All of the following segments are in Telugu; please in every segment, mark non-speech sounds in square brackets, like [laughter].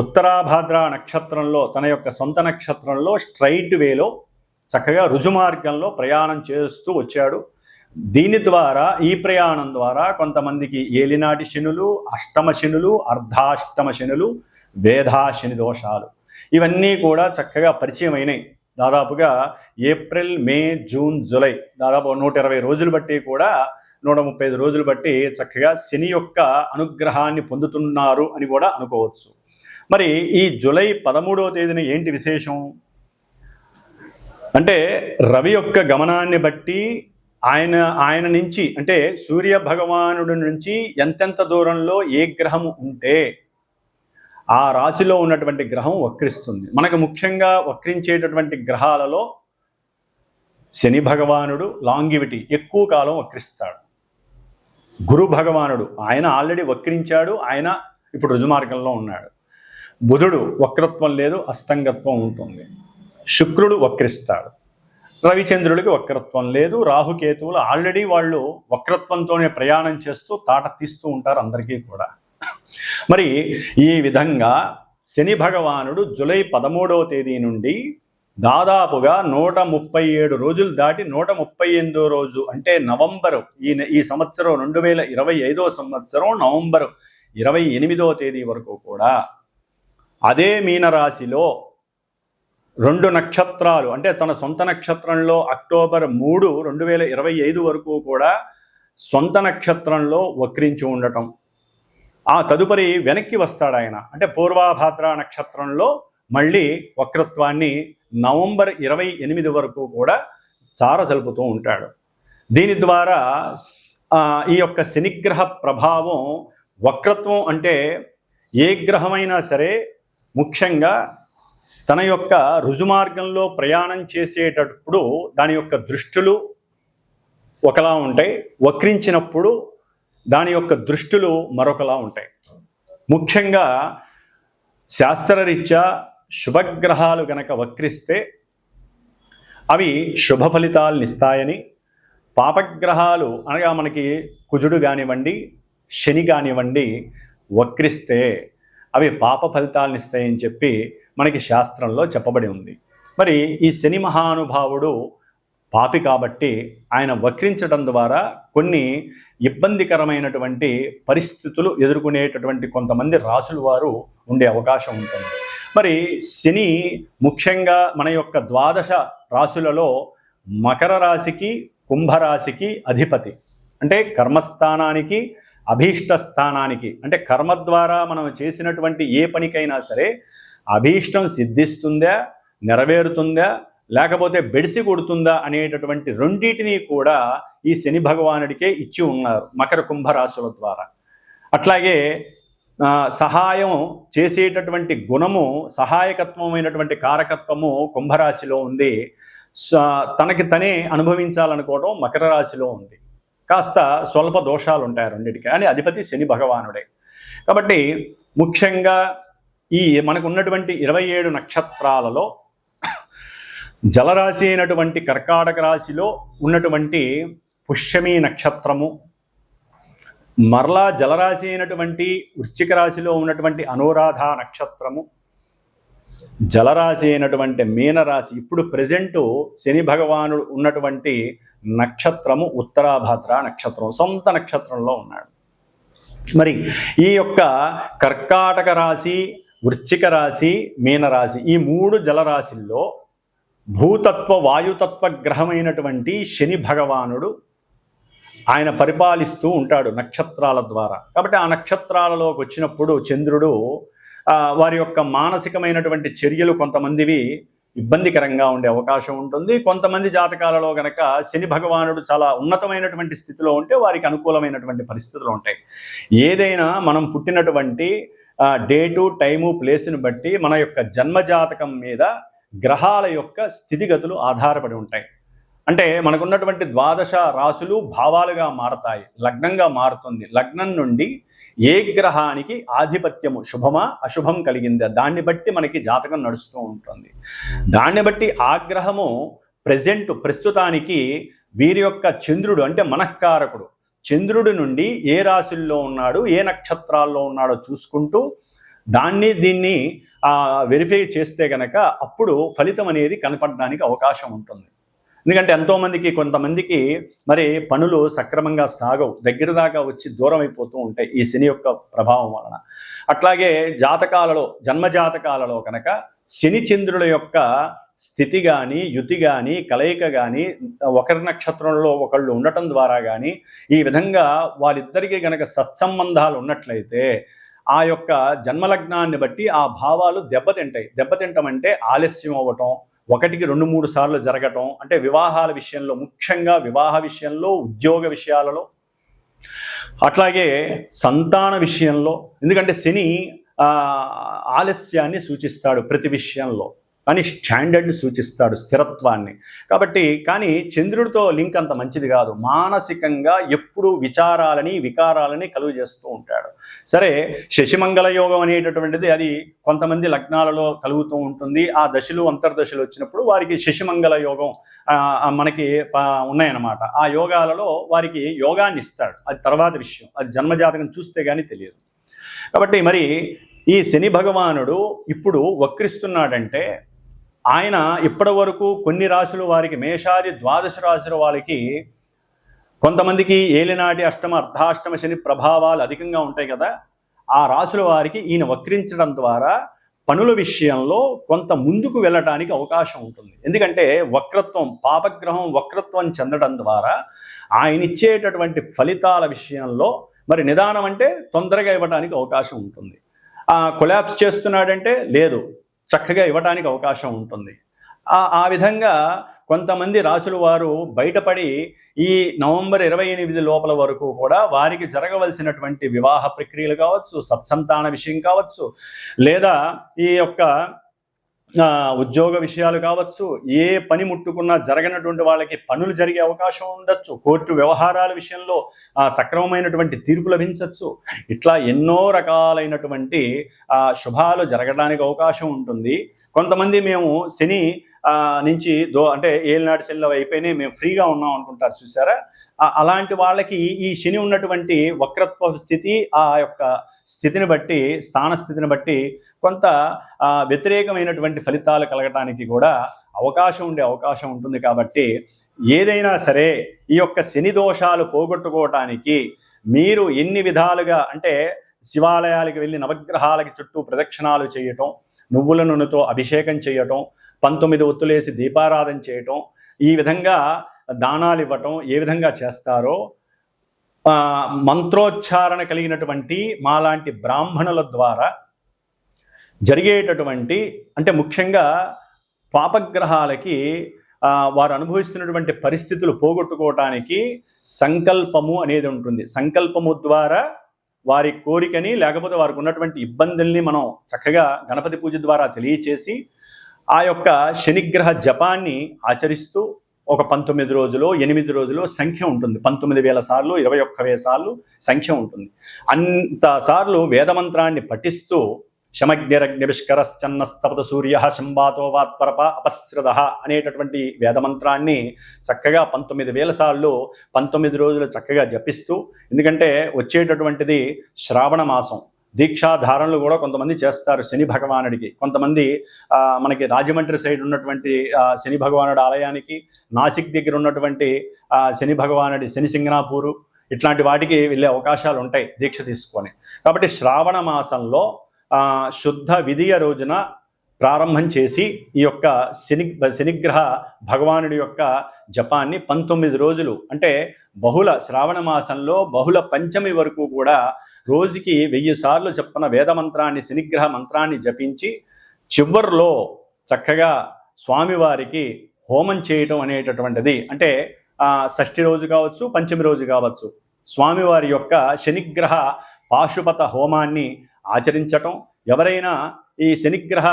ఉత్తరాభాద్ర నక్షత్రంలో తన యొక్క సొంత నక్షత్రంలో స్ట్రైట్ వేలో చక్కగా రుజుమార్గంలో ప్రయాణం చేస్తూ వచ్చాడు. దీని ద్వారా ఈ ప్రయాణం ద్వారా కొంతమందికి ఏలినాటి శనులు అష్టమ శనులు అర్ధాష్టమ శనులు వేధాశని దోషాలు. ఇవన్నీ కూడా చక్కగా పరిచయం అయినాయి దాదాపుగా ఏప్రిల్ మే జూన్ జూలై దాదాపు నూట ఇరవై రోజులు బట్టి కూడా నూట ముప్పై ఐదు రోజులు బట్టి చక్కగా శని యొక్క అనుగ్రహాన్ని పొందుతున్నారు అని కూడా అనుకోవచ్చు. మరి ఈ జూలై పదమూడవ తేదీన ఏంటి విశేషం? అంటే రవి యొక్క గమనాన్ని బట్టి ఆయన ఆయన నుంచి అంటే సూర్య భగవానుడి నుంచి ఎంతెంత దూరంలో ఏ గ్రహము ఉంటే ఆ రాశిలో ఉన్నటువంటి గ్రహం వక్రిస్తుంది. మనకు ముఖ్యంగా వక్రించేటటువంటి గ్రహాలలో శని భగవానుడు లాంగివిటీ ఎక్కువ కాలం వక్రిస్తాడు. గురు భగవానుడు ఆయన ఆల్రెడీ వక్రించాడు ఆయన ఇప్పుడు రుజుమార్గంలో ఉన్నాడు. బుధుడు వక్రత్వం లేదు అస్తంగత్వం ఉంటుంది. శుక్రుడు వక్రిస్తాడు. రవిచంద్రుడికి వక్రత్వం లేదు రాహుకేతువులు ఆల్రెడీ వాళ్ళు వక్రత్వంతోనే ప్రయాణం చేస్తూ తాట తీస్తూ ఉంటారు అందరికీ కూడా. మరి ఈ విధంగా శని భగవానుడు జూలై పదమూడవ తేదీ నుండి దాదాపుగా నూట ముప్పై ఏడు రోజులు దాటి నూట ముప్పై ఎనిమిదో రోజు అంటే నవంబరు ఈ ఈ సంవత్సరం రెండు వేల ఇరవై ఐదో సంవత్సరం నవంబరు ఇరవై ఎనిమిదో తేదీ వరకు కూడా అదే మీనరాశిలో రెండు నక్షత్రాలు అంటే తన సొంత నక్షత్రంలో అక్టోబర్ మూడు రెండు వేల ఇరవై ఐదు వరకు కూడా సొంత నక్షత్రంలో వక్రించి ఉండటం. ఆ తదుపరి వెనక్కి వస్తాడు ఆయన. అంటే పూర్వాభాద్ర నక్షత్రంలో మళ్ళీ వక్రత్వాన్ని నవంబర్ ఇరవై ఎనిమిది వరకు కూడా చారసలుపుతూ ఉంటాడు. దీని ద్వారా ఈ యొక్క శనిగ్రహ ప్రభావం వక్రత్వం అంటే ఏ గ్రహమైనా సరే ముఖ్యంగా తన యొక్క రుజుమార్గంలో ప్రయాణం చేసేటప్పుడు దాని యొక్క దృష్టులు ఒకలా ఉంటాయి. వక్రించినప్పుడు దాని యొక్క దృష్టులు మరొకలా ఉంటాయి. ముఖ్యంగా శాస్త్రరీత్యా శుభగ్రహాలు గనక వక్రిస్తే అవి శుభ ఫలితాలను ఇస్తాయని పాపగ్రహాలు అనగా మనకి కుజుడు కానివ్వండి శని కానివ్వండి వక్రిస్తే అవి పాప ఫలితాలను ఇస్తాయని చెప్పి మనకి శాస్త్రంలో చెప్పబడి ఉంది. మరి ఈ శని మహానుభావుడు పాపి కాబట్టి ఆయన వక్రించడం ద్వారా కొన్ని ఇబ్బందికరమైనటువంటి పరిస్థితులు ఎదుర్కొనేటటువంటి కొంతమంది రాసుల వారు ఉండే అవకాశం ఉంటుంది. మరి శని ముఖ్యంగా మన యొక్క ద్వాదశ రాశులలో మకర రాశికి కుంభరాశికి అధిపతి. అంటే కర్మస్థానానికి అభీష్ట స్థానానికి అంటే కర్మ ద్వారా మనం చేసినటువంటి ఏ పనికైనా సరే అభీష్టం సిద్ధిస్తుందా నెరవేరుతుందా లేకపోతే బెడిసి కొడుతుందా అనేటటువంటి రెండింటినీ కూడా ఈ శని భగవానుడికే ఇచ్చి ఉన్నారు మకర కుంభరాశుల ద్వారా. అట్లాగే సహాయం చేసేటటువంటి గుణము సహాయకత్వమైనటువంటి కారకత్వము కుంభరాశిలో ఉంది. స- తనకి తనే అనుభవించాలనుకోవడం మకర రాశిలో ఉంది. కాస్త స్వల్ప దోషాలు ఉంటాయి రెండింటికి. అని అధిపతి శని భగవానుడే. కాబట్టి ముఖ్యంగా ఈ మనకు ఉన్నటువంటి ఇరవై ఏడు నక్షత్రాలలో జలరాశి అయినటువంటి కర్కాటక రాశిలో ఉన్నటువంటి పుష్యమి నక్షత్రము మరలా జలరాశి అయినటువంటి వృశ్చిక రాశిలో ఉన్నటువంటి అనురాధ నక్షత్రము జలరాశి అయినటువంటి మీనరాశి ఇప్పుడు ప్రజెంటు శని భగవానుడు ఉన్నటువంటి నక్షత్రము ఉత్తరాభాద్ర నక్షత్రం సొంత నక్షత్రంలో ఉన్నాడు. మరి ఈ యొక్క కర్కాటక రాశి వృశ్చిక రాశి మీనరాశి ఈ మూడు జలరాశుల్లో భూతత్వ వాయుతత్వ గ్రహమైనటువంటి శని భగవానుడు ఆయన పరిపాలిస్తూ ఉంటాడు నక్షత్రాల ద్వారా. కాబట్టి ఆ నక్షత్రాలలోకి వచ్చినప్పుడు చంద్రుడు వారి యొక్క మానసికమైనటువంటి చర్యలు కొంతమందివి ఇబ్బందికరంగా ఉండే అవకాశం ఉంటుంది. కొంతమంది జాతకాలలో గనక శని భగవానుడు చాలా ఉన్నతమైనటువంటి స్థితిలో ఉంటే వారికి అనుకూలమైనటువంటి పరిస్థితులు ఉంటాయి. ఏదైనా మనం పుట్టినటువంటి డేటు టైము ప్లేస్ని బట్టి మన యొక్క జన్మజాతకం మీద గ్రహాల యొక్క స్థితిగతులు ఆధారపడి ఉంటాయి. అంటే మనకున్నటువంటి ద్వాదశ రాసులు భావాలుగా మారతాయి. లగ్నంగా మారుతుంది. లగ్నం నుండి ఏ గ్రహానికి ఆధిపత్యము శుభమా అశుభం కలిగిందా? దాన్ని బట్టి మనకి జాతకం నడుస్తూ ఉంటుంది. దాన్ని బట్టి ఆ గ్రహము ప్రజెంట్ ప్రస్తుతానికి వీరి యొక్క చంద్రుడు అంటే మనఃకారకుడు. చంద్రుడి నుండి ఏ రాశుల్లో ఉన్నాడు ఏ నక్షత్రాల్లో ఉన్నాడో చూసుకుంటూ దాన్ని దీన్ని వెరిఫై చేస్తే గనక అప్పుడు ఫలితం అనేది కనపడడానికి అవకాశం ఉంటుంది. ఎందుకంటే ఎంతోమందికి కొంతమందికి మరి పనులు సక్రమంగా సాగవు. దగ్గర దాకా వచ్చి దూరం అయిపోతూ ఉంటాయి ఈ శని యొక్క ప్రభావం వలన. అట్లాగే జాతకాలలో జన్మ జాతకాలలో కనుక శని చంద్రుల యొక్క స్థితి కానీ యుతి కానీ కలయిక కానీ ఒకరి నక్షత్రంలో ఒకళ్ళు ఉండటం ద్వారా కానీ ఈ విధంగా వాళ్ళిద్దరికీ గనక సత్సంబంధాలు ఉన్నట్లయితే ఆ యొక్క జన్మలగ్నాన్ని బట్టి ఆ భావాలు దెబ్బతింటాయి. దెబ్బతింటం అంటే ఆలస్యం అవ్వటం ఒకటికి రెండు మూడు సార్లు జరగటం అంటే వివాహాల విషయంలో ముఖ్యంగా వివాహ విషయంలో ఉద్యోగ విషయాలలో అట్లాగే సంతాన విషయంలో ఎందుకంటే శని ఆలస్యాన్ని సూచిస్తాడు ప్రతి విషయంలో. కానీ స్టాండర్డ్ సూచిస్తాడు స్థిరత్వాన్ని. కాబట్టి కానీ చంద్రుడితో లింక్ అంత మంచిది కాదు. మానసికంగా ఎప్పుడు విచారాలని వికారాలని కలుగు చేస్తూ ఉంటాడు. సరే శశిమంగళ యోగం అనేటటువంటిది అది కొంతమంది లగ్నాలలో కలుగుతూ ఉంటుంది. ఆ దశలు అంతర్దశలు వచ్చినప్పుడు వారికి శశిమంగళ యోగం మనకి ఉన్నాయన్నమాట. ఆ యోగాలలో వారికి యోగాన్ని ఇస్తాడు. అది తర్వాత విషయం. అది జన్మజాతకం చూస్తే కానీ తెలియదు. కాబట్టి మరి ఈ శని భగవానుడు ఇప్పుడు వక్రిస్తున్నాడంటే ఆయన ఇప్పటి వరకు కొన్ని రాశుల వారికి మేషాది ద్వాదశ రాశుల వారికి కొంతమందికి ఏలినాటి అష్టమ అర్ధాష్టమ శని ప్రభావాలు అధికంగా ఉంటాయి కదా. ఆ రాశుల వారికి ఈయన వక్రించడం ద్వారా పనుల విషయంలో కొంత ముందుకు వెళ్ళటానికి అవకాశం ఉంటుంది. ఎందుకంటే వక్రత్వం పాపగ్రహం వక్రత్వం చెందడం ద్వారా ఆయన ఇచ్చేటటువంటి ఫలితాల విషయంలో మరి నిదానం అంటే తొందరగా ఇవ్వడానికి అవకాశం ఉంటుంది. ఆ చేస్తున్నాడంటే లేదు. చక్కగా ఇవ్వటానికి అవకాశం ఉంటుంది. ఆ విధంగా కొంతమంది రాసుల వారు బయటపడి ఈ నవంబర్ ఇరవై ఎనిమిది లోపల వరకు కూడా వారికి జరగవలసినటువంటి వివాహ ప్రక్రియలు కావచ్చు సత్సంతాన విషయం కావచ్చు లేదా ఈ యొక్క ఉద్యోగ విషయాలు కావచ్చు ఏ పని ముట్టుకున్నా జరగనటువంటి వాళ్ళకి పనులు జరిగే అవకాశం ఉండొచ్చు. కోర్టు వ్యవహారాల విషయంలో సక్రమమైనటువంటి తీర్పు లభించవచ్చు ఇట్లా ఎన్నో రకాలైనటువంటి శుభాలు జరగడానికి అవకాశం ఉంటుంది. కొంతమంది మేము శని నుంచి దో అంటే ఏలినాటి శనిలో అయిపోయినాయి మేము ఫ్రీగా ఉన్నాం అనుకుంటారు. చూసారా అలాంటి వాళ్ళకి ఈ శని ఉన్నటువంటి వక్రత్వ స్థితి ఆ యొక్క స్థితిని బట్టి స్థాన స్థితిని బట్టి కొంత వ్యతిరేకమైనటువంటి ఫలితాలు కలగటానికి కూడా అవకాశం ఉండే అవకాశం ఉంటుంది కాబట్టి ఏదైనా సరే ఈ యొక్క శని దోషాలు పోగొట్టుకోవటానికి మీరు ఎన్ని విధాలుగా అంటే శివాలయాలకు వెళ్ళి నవగ్రహాలకి చుట్టూ ప్రదక్షిణాలు చేయటం నువ్వుల నూనెతో అభిషేకం చేయటం పంతొమ్మిది ఒత్తులేసి దీపారాధన చేయటం ఈ విధంగా దానాలు ఇవ్వటం ఏ విధంగా చేస్తారో మంత్రోచ్చారణ కలిగినటువంటి మాలాంటి బ్రాహ్మణుల ద్వారా జరిగేటటువంటి అంటే ముఖ్యంగా పాపగ్రహాలకి వారు అనుభవిస్తున్నటువంటి పరిస్థితులు పోగొట్టుకోవటానికి సంకల్పము అనేది ఉంటుంది. సంకల్పము ద్వారా వారి కోరికని లేకపోతే వారికి ఉన్నటువంటి ఇబ్బందుల్ని మనం చక్కగా గణపతి పూజ ద్వారా తెలియచేసి ఆ యొక్క శనిగ్రహ జపాన్ని ఆచరిస్తూ ఒక పంతొమ్మిది రోజులు ఎనిమిది రోజులు సంఖ్య ఉంటుంది. పంతొమ్మిది వేల సార్లు ఇరవై ఒక్క వేల సార్లు సంఖ్య ఉంటుంది. అంత సార్లు వేదమంత్రాన్ని పఠిస్తూ శమగ్నిరగ్నివిష్కరశ్చన్నస్తపత సూర్య శంబాతో వాత్పరప అపస్రద అనేటటువంటి వేదమంత్రాన్ని చక్కగా పంతొమ్మిది వేల సార్లు పంతొమ్మిది రోజులు చక్కగా జపిస్తూ ఎందుకంటే వచ్చేటటువంటిది శ్రావణ మాసం. దీక్షాధారణలు కూడా కొంతమంది చేస్తారు శని భగవానుడికి. కొంతమంది మనకి రాజమండ్రి సైడ్ ఉన్నటువంటి శని భగవానుడి ఆలయానికి నాసిక్ దగ్గర ఉన్నటువంటి శని భగవానుడి శని సింగనాపూరు ఇట్లాంటి వాటికి వెళ్ళే అవకాశాలు ఉంటాయి దీక్ష తీసుకొని. కాబట్టి శ్రావణ మాసంలో శుద్ధ విధియ రోజున ప్రారంభం చేసి ఈ యొక్క శని శనిగ్రహ భగవానుడి యొక్క జపాన్ని పంతొమ్మిది రోజులు అంటే బహుళ శ్రావణ మాసంలో బహుళ పంచమి వరకు కూడా రోజుకి వెయ్యి సార్లు చెప్పిన వేద మంత్రాన్ని శనిగ్రహ మంత్రాన్ని జపించి చివరిలో చక్కగా స్వామివారికి హోమం చేయటం అనేటటువంటిది. అంటే షష్ఠి రోజు కావచ్చు పంచమి రోజు కావచ్చు స్వామివారి యొక్క శనిగ్రహ పాశుపత హోమాన్ని ఆచరించటం. ఎవరైనా ఈ శనిగ్రహ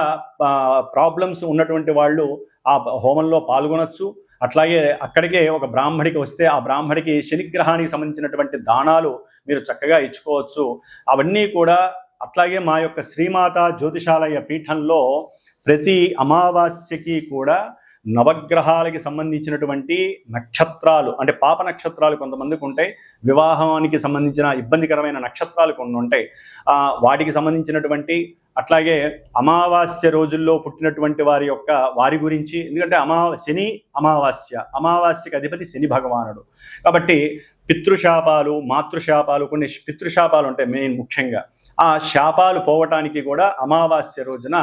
ప్రాబ్లమ్స్ ఉన్నటువంటి వాళ్ళు ఆ హోమంలో పాల్గొనొచ్చు. అట్లాగే అక్కడికే ఒక బ్రాహ్మడికి వస్తే ఆ బ్రాహ్మడికి శనిగ్రహానికి సంబంధించినటువంటి దానాలు మీరు చక్కగా ఇచ్చుకోవచ్చు. అవన్నీ కూడా అట్లాగే మా యొక్క శ్రీమాత జ్యోతిషాలయ పీఠంలో ప్రతి అమావాస్యకి కూడా నవగ్రహాలకి సంబంధించినటువంటి నక్షత్రాలు అంటే పాప నక్షత్రాలు కొంతమందికి ఉంటాయి. వివాహానికి సంబంధించిన ఇబ్బందికరమైన నక్షత్రాలు కొన్ని ఉంటాయి. వాటికి సంబంధించినటువంటి అట్లాగే అమావాస్య రోజుల్లో పుట్టినటువంటి వారి యొక్క వారి గురించి ఎందుకంటే అమా శని అమావాస్య అమావాస్యకి అధిపతి శని భగవానుడు. కాబట్టి పితృశాపాలు మాతృశాపాలు కొన్ని పితృశాపాలు ఉంటాయి మెయిన్ ముఖ్యంగా. ఆ శాపాలు పోవటానికి కూడా అమావాస్య రోజున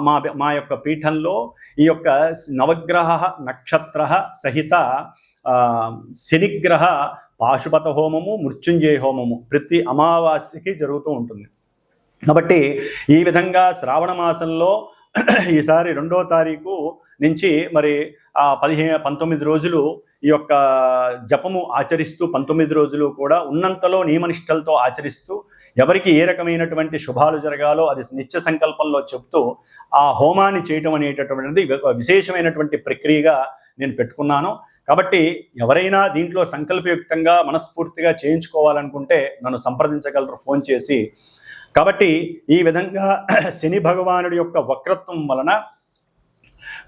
మా మా యొక్క పీఠంలో ఈ యొక్క నవగ్రహ నక్షత్ర సహిత శనిగ్రహ పాశుపత హోమము మృత్యుంజయ హోమము ప్రతి అమావాస్యకి జరుగుతూ ఉంటుంది. కాబట్టి ఈ విధంగా శ్రావణ మాసంలో [clears throat] ఈసారి రెండో తారీఖు నుంచి మరి ఆ పదిహేను పంతొమ్మిది రోజులు ఈ యొక్క జపము ఆచరిస్తూ పంతొమ్మిది రోజులు కూడా ఉన్నంతలో నియమనిష్టలతో ఆచరిస్తూ ఎవరికి ఏ రకమైనటువంటి శుభాలు జరగాలో అది నిత్య సంకల్పంలో చెప్తూ ఆ హోమాన్ని చేయటం అనేటటువంటిది విశేషమైనటువంటి ప్రక్రియగా నేను పెట్టుకున్నాను. కాబట్టి ఎవరైనా దీంట్లో సంకల్పయుక్తంగా మనస్ఫూర్తిగా చేయించుకోవాలనుకుంటే నన్ను సంప్రదించగలరు ఫోన్ చేసి. కాబట్టి ఈ విధంగా [clears throat] శని భగవానుడి యొక్క వక్రత్వం వలన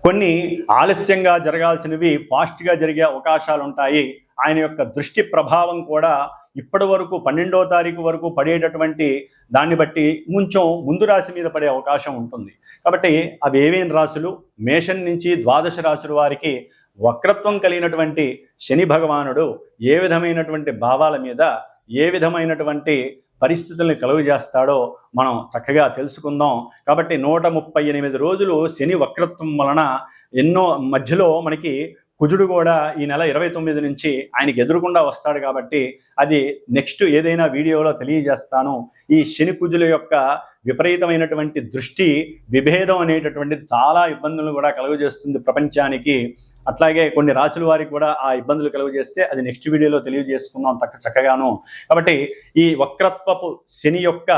కొన్ని ఆలస్యంగా జరగాల్సినవి ఫాస్ట్గా జరిగే అవకాశాలు ఉంటాయి ఆయన యొక్క దృష్టి ప్రభావం కూడా ఇప్పటి వరకు పన్నెండో తారీఖు వరకు పడేటటువంటి దాన్ని బట్టి కొంచెం ముందు రాశి మీద పడే అవకాశం ఉంటుంది. కాబట్టి అవి ఏవేం రాశులు? మేషం నుంచి ద్వాదశ రాశుల వారికి వక్రత్వం కలిగినటువంటి శని భగవానుడు ఏ విధమైనటువంటి భావాల మీద ఏ విధమైనటువంటి పరిస్థితుల్ని కలుగజేస్తాడో మనం చక్కగా తెలుసుకుందాం. కాబట్టి నూట ముప్పై ఎనిమిది రోజులు శని వక్రత్వం వలన ఎన్నో మధ్యలో మనకి కుజుడు కూడా ఈ నెల ఇరవై తొమ్మిది నుంచి ఆయనకి ఎదురుకుండా వస్తాడు కాబట్టి అది నెక్స్ట్ ఏదైనా వీడియోలో తెలియజేస్తాను. ఈ శని కుజుల యొక్క విపరీతమైనటువంటి దృష్టి విభేదం అనేటటువంటిది చాలా ఇబ్బందులు కూడా కలుగజేస్తుంది ప్రపంచానికి. అట్లాగే కొన్ని రాశుల వారికి కూడా ఆ ఇబ్బందులు కలుగజేస్తే అది నెక్స్ట్ వీడియోలో తెలియజేసుకుందాం తక్క చక్కగాను. కాబట్టి ఈ వక్రత్వపు శని యొక్క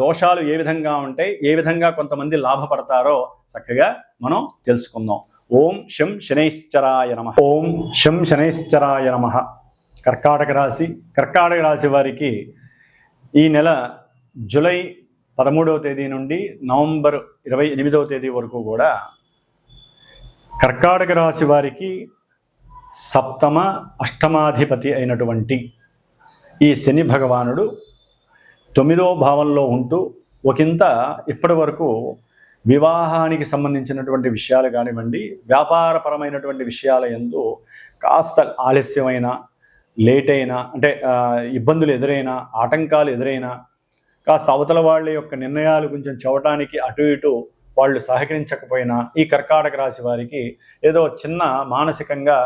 దోషాలు ఏ విధంగా ఉంటాయి ఏ విధంగా కొంతమంది లాభపడతారో చక్కగా మనం తెలుసుకుందాం. ఓం శం శనైశ్చరాయ నమ. ఓం శం శనైశ్చరాయ నమ. కర్కాటక రాశి కర్కాటక రాశి వారికి ఈ నెల జూలై పదమూడవ తేదీ నుండి నవంబర్ ఇరవై ఎనిమిదవ తేదీ వరకు కూడా కర్కాటక రాశి వారికి సప్తమ అష్టమాధిపతి అయినటువంటి ఈ శని భగవానుడు తొమ్మిదో భావంలో ఉంటూ ఒకంత ఇప్పటి వరకు వివాహానికి సంబంధించినటువంటి విషయాలు కానివ్వండి వ్యాపారపరమైనటువంటి విషయాల ఎందు కాస్త ఆలస్యమైన లేట్ అయినా అంటే ఇబ్బందులు ఎదురైనా ఆటంకాలు ఎదురైనా కాస్త అవతల వాళ్ళ యొక్క నిర్ణయాలు కొంచెం చెవటానికి అటు ఇటు వాళ్ళు సహకరించకపోయినా ఈ కర్కాటక రాశి వారికి ఏదో చిన్న మానసికంగా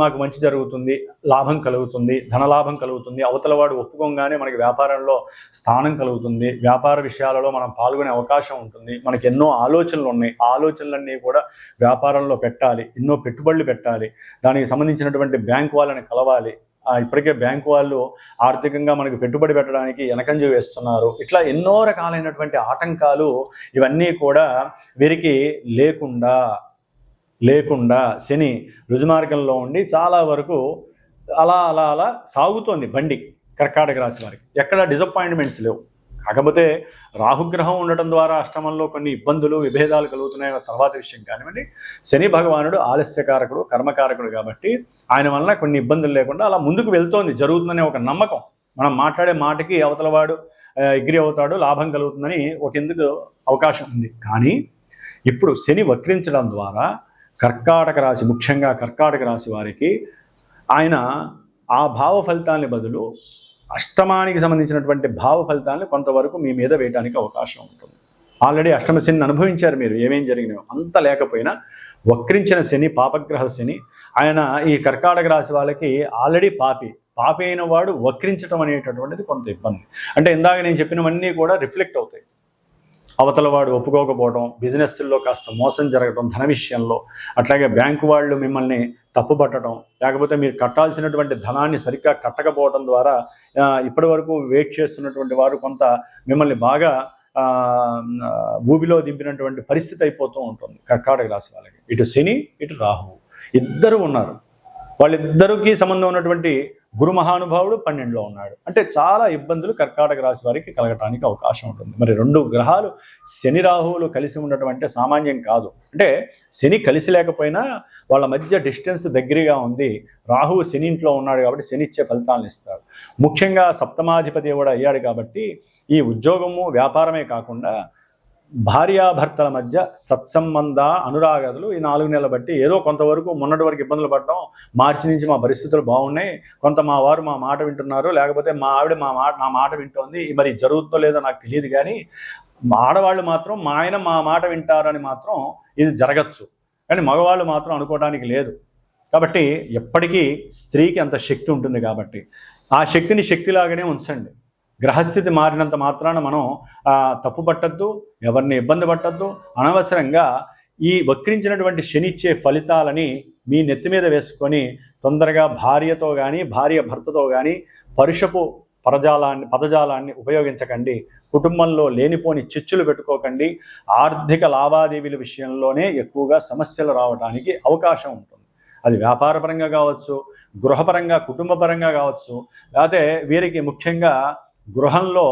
మాకు మంచి జరుగుతుంది లాభం కలుగుతుంది ధనలాభం కలుగుతుంది. అవతల వాడు ఒప్పుకోగానే మనకి వ్యాపారంలో స్థానం కలుగుతుంది. వ్యాపార విషయాలలో మనం పాల్గొనే అవకాశం ఉంటుంది. మనకి ఎన్నో ఆలోచనలు ఉన్నాయి. ఆలోచనలన్నీ కూడా వ్యాపారంలో పెట్టాలి. ఎన్నో పెట్టుబడులు పెట్టాలి. దానికి సంబంధించినటువంటి బ్యాంక్ వాళ్ళని కలవాలి. ఇప్పటికే బ్యాంకు వాళ్ళు ఆర్థికంగా మనకు పెట్టుబడి పెట్టడానికి వెనకంజ వేస్తున్నారు. ఇట్లా ఎన్నో రకాలైనటువంటి ఆటంకాలు ఇవన్నీ కూడా వీరికి లేకుండా లేకుండా శని రుజుమార్గంలో ఉండి చాలా వరకు అలా అలా అలా సాగుతోంది బండి కర్కాటక రాశి వారికి. ఎక్కడ డిసప్పాయింట్మెంట్స్ లేవు. కాకపోతే రాహుగ్రహం ఉండటం ద్వారా అష్టమంలో కొన్ని ఇబ్బందులు విభేదాలు కలుగుతున్నాయన్న తర్వాత విషయం కానివ్వండి. శని భగవానుడు ఆలస్యకారకుడు కర్మకారకుడు కాబట్టి ఆయన వలన కొన్ని ఇబ్బందులు లేకుండా అలా ముందుకు వెళ్తోంది. జరుగుతుందనే ఒక నమ్మకం. మనం మాట్లాడే మాటకి అవతలవాడు ఎగ్రి అవుతాడు లాభం కలుగుతుందని ఒక ఎందుకు అవకాశం ఉంది. కానీ ఇప్పుడు శని వక్రించడం ద్వారా కర్కాటక రాశి ముఖ్యంగా కర్కాటక రాశి వారికి ఆయన ఆ భావ ఫలితాన్ని బదులు అష్టమానికి సంబంధించినటువంటి భావ ఫలితాన్ని కొంతవరకు మీ మీద వేయడానికి అవకాశం ఉంటుంది. ఆల్రెడీ అష్టమ శని అనుభవించారు మీరు ఏమేం జరిగినాయో. అంత లేకపోయినా వక్రించిన శని పాపగ్రహ శని ఆయన ఈ కర్కాటక రాశి వాళ్ళకి ఆల్రెడీ పాపి. పాపి అయిన వాడు వక్రించడం అనేటటువంటిది కొంత ఇబ్బంది. అంటే ఇందాక నేను చెప్పినవన్నీ కూడా రిఫ్లెక్ట్ అవుతాయి. అవతల వాడు ఒప్పుకోకపోవడం బిజినెస్లో కాస్త మోసం జరగడం ధన విషయంలో. అట్లాగే బ్యాంకు వాళ్ళు మిమ్మల్ని తప్పుపట్టడం లేకపోతే మీరు కట్టాల్సినటువంటి ధనాన్ని సరిగ్గా కట్టకపోవడం ద్వారా ఇప్పటి వరకు వెయిట్ చేస్తున్నటువంటి వారు కొంత మిమ్మల్ని బాగా భూమిలో దింపినటువంటి పరిస్థితి అయిపోతూ ఉంటుంది. కర్కాటక రాశి వాళ్ళకి. ఇటు శని ఇటు రాహువు. ఇద్దరు ఉన్నారు. వాళ్ళిద్దరికీ సంబంధం ఉన్నటువంటి గురు మహానుభావుడు పన్నెండులో ఉన్నాడు. అంటే చాలా ఇబ్బందులు కర్కాటక రాశి వారికి కలగటానికి అవకాశం ఉంటుంది. మరి రెండు గ్రహాలు శని రాహువులు కలిసి ఉండటం అంటే సామాన్యం కాదు. అంటే శని కలిసి లేకపోయినా వాళ్ళ మధ్య డిస్టెన్స్ దగ్గరగా ఉంది. రాహువు శని ఇంట్లో ఉన్నాడు కాబట్టి శని ఇచ్చే ఫలితాలను ఇస్తాడు. ముఖ్యంగా సప్తమాధిపతి కూడా అయ్యాడు కాబట్టి ఈ ఉద్యోగము వ్యాపారమే కాకుండా భార్యాభర్తల మధ్య సత్సంబంధ అనురాగదులు ఈ నాలుగు నెలలు బట్టి ఏదో కొంతవరకు మొన్నటి వరకు ఇబ్బందులు పడడం. మార్చి నుంచి మా పరిస్థితులు బాగున్నాయి. కొంత మా వారు మా మాట వింటున్నారు. లేకపోతే మా ఆవిడ మా మాట నా మాట వింటోంది. మరి జరుగుతుందో లేదో నాకు తెలియదు కానీ మా ఆడవాళ్ళు మాత్రం మా ఆయన మా మాట వింటారని మాత్రం ఇది జరగచ్చు. కానీ మగవాళ్ళు మాత్రం అనుకోవడానికి లేదు. కాబట్టి ఎప్పటికీ స్త్రీకి అంత శక్తి ఉంటుంది కాబట్టి. ఆ శక్తిని శక్తిలాగానే ఉంచండి. గ్రహస్థితి మారినంత మాత్రాన మనం తప్పు పట్టద్దు ఎవరిని ఇబ్బంది పట్టద్దు. అనవసరంగా ఈ వక్రించినటువంటి శని ఇచ్చే ఫలితాలని మీ నెత్తి మీద వేసుకొని తొందరగా భార్యతో కానీ భార్య భర్తతో కానీ పరుషపు పరజాలాన్ని పదజాలాన్ని ఉపయోగించకండి. కుటుంబంలో లేనిపోని చిచ్చులు పెట్టుకోకండి. ఆర్థిక లావాదేవీల విషయంలోనే ఎక్కువగా సమస్యలు రావడానికి అవకాశం ఉంటుంది. అది వ్యాపారపరంగా కావచ్చు గృహపరంగా కుటుంబపరంగా కావచ్చు లేకపోతే వీరికి ముఖ్యంగా గృహంలో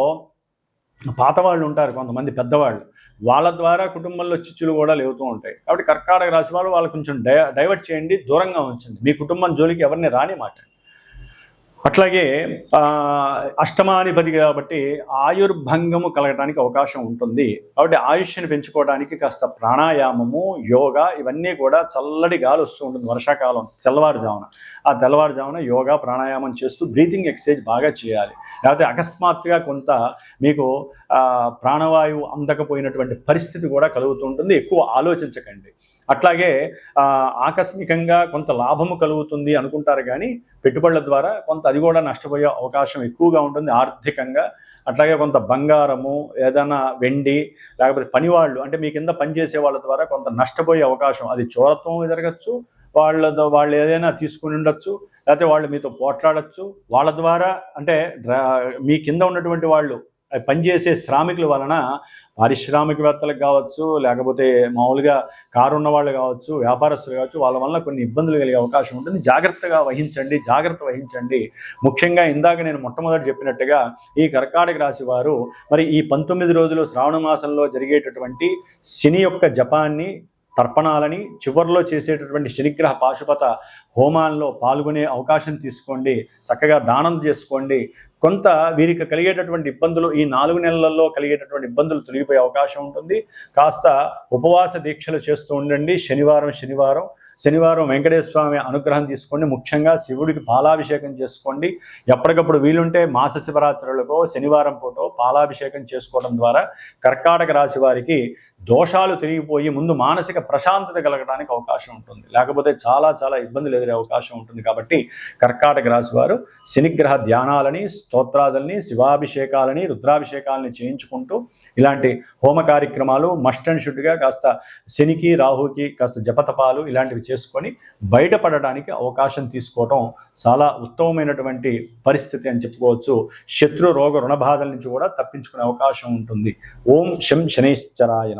పాత వాళ్ళు ఉంటారు కొంతమంది పెద్దవాళ్ళు. వాళ్ళ ద్వారా కుటుంబంలో చిచ్చులు కూడా లేవుతూ ఉంటాయి. కాబట్టి కర్కాటక రాశి వాళ్ళు వాళ్ళు కొంచెం డై డైవర్ట్ చేయండి దూరంగా ఉంచండి. మీ కుటుంబం జోలికి ఎవరిని రాని మాట్లాడండి అట్లాగే అష్టమాధిపతి కాబట్టి ఆయుర్భంగము కలగడానికి అవకాశం ఉంటుంది. కాబట్టి ఆయుష్ని పెంచుకోవడానికి కాస్త ప్రాణాయామము యోగా ఇవన్నీ కూడా చల్లటి గాలి వస్తూ ఉంటుంది వర్షాకాలం తెల్లవారుజామున. ఆ తెల్లవారుజామున యోగా ప్రాణాయామం చేస్తూ బ్రీతింగ్ ఎక్సర్సైజ్ బాగా చేయాలి. లేకపోతే అకస్మాత్తుగా కొంత మీకు ప్రాణవాయువు అందకపోయినటువంటి పరిస్థితి కూడా కలుగుతూ ఉంటుంది. ఎక్కువ ఆలోచించకండి. అట్లాగే ఆకస్మికంగా కొంత లాభము కలుగుతుంది అనుకుంటారు కానీ పెట్టుబడుల ద్వారా కొంత అది కూడా నష్టపోయే అవకాశం ఎక్కువగా ఉంటుంది ఆర్థికంగా. అట్లాగే కొంత బంగారము ఏదైనా వెండి లేకపోతే పనివాళ్ళు అంటే మీ కింద పనిచేసే వాళ్ళ ద్వారా కొంత నష్టపోయే అవకాశం. అది చోరత్వం జరగచ్చు వాళ్ళతో వాళ్ళు ఏదైనా తీసుకుని ఉండొచ్చు లేకపోతే వాళ్ళు మీతో పోట్లాడచ్చు. వాళ్ళ ద్వారా అంటే మీ కింద ఉన్నటువంటి వాళ్ళు పనిచేసే శ్రామికుల వలన పారిశ్రామికవేత్తలకు కావచ్చు లేకపోతే మామూలుగా కారు ఉన్న వాళ్ళు కావచ్చు వ్యాపారస్తులు కావచ్చు వాళ్ళ వల్ల కొన్ని ఇబ్బందులు కలిగే అవకాశం ఉంటుంది. జాగ్రత్తగా వహించండి జాగ్రత్త వహించండి. ముఖ్యంగా ఇందాక నేను మొట్టమొదటి చెప్పినట్టుగా ఈ కర్కాటక రాశి వారు మరి ఈ పంతొమ్మిది రోజులు శ్రావణ మాసంలో జరిగేటటువంటి శని యొక్క జపాన్ని తర్పణాలని చివరిలో చేసేటటువంటి శనిగ్రహ పాశుపత హోమాల్లో పాల్గొనే అవకాశం తీసుకోండి. చక్కగా దానం చేసుకోండి. కొంత వీరికి కలిగేటటువంటి ఇబ్బందులు ఈ నాలుగు నెలలలో కలిగేటటువంటి ఇబ్బందులు తొలగిపోయే అవకాశం ఉంటుంది. కాస్త ఉపవాస దీక్షలు చేస్తూ ఉండండి. శనివారం శనివారం శనివారం వెంకటేశ్వర స్వామి అనుగ్రహం తీసుకోండి. ముఖ్యంగా శివుడికి పాలాభిషేకం చేసుకోండి. ఎప్పటికప్పుడు వీలుంటే మాస శివరాత్రులకో శనివారం పూటో పాలాభిషేకం చేసుకోవడం ద్వారా కర్కాటక రాశి వారికి దోషాలు తిరిగిపోయి ముందు మానసిక ప్రశాంతత కలగడానికి అవకాశం ఉంటుంది. లేకపోతే చాలా చాలా ఇబ్బందులు ఎదురే అవకాశం ఉంటుంది కాబట్టి కర్కాటక రాశి వారు శనిగ్రహ ధ్యానాలని స్తోత్రాదుల్ని శివాభిషేకాలని రుద్రాభిషేకాలని చేయించుకుంటూ ఇలాంటి హోమ కార్యక్రమాలు మస్ట్ అండ్ షుడ్గా కాస్త శనికి రాహుకి కాస్త జపతపాలు ఇలాంటివి చేసుకొని బయటపడడానికి అవకాశం తీసుకోవటం చాలా ఉత్తమమైనటువంటి పరిస్థితి అని చెప్పుకోవచ్చు. శత్రు రోగ రుణబాధల నుంచి కూడా తప్పించుకునే అవకాశం ఉంటుంది. ఓం శం శనైశ్చరాయ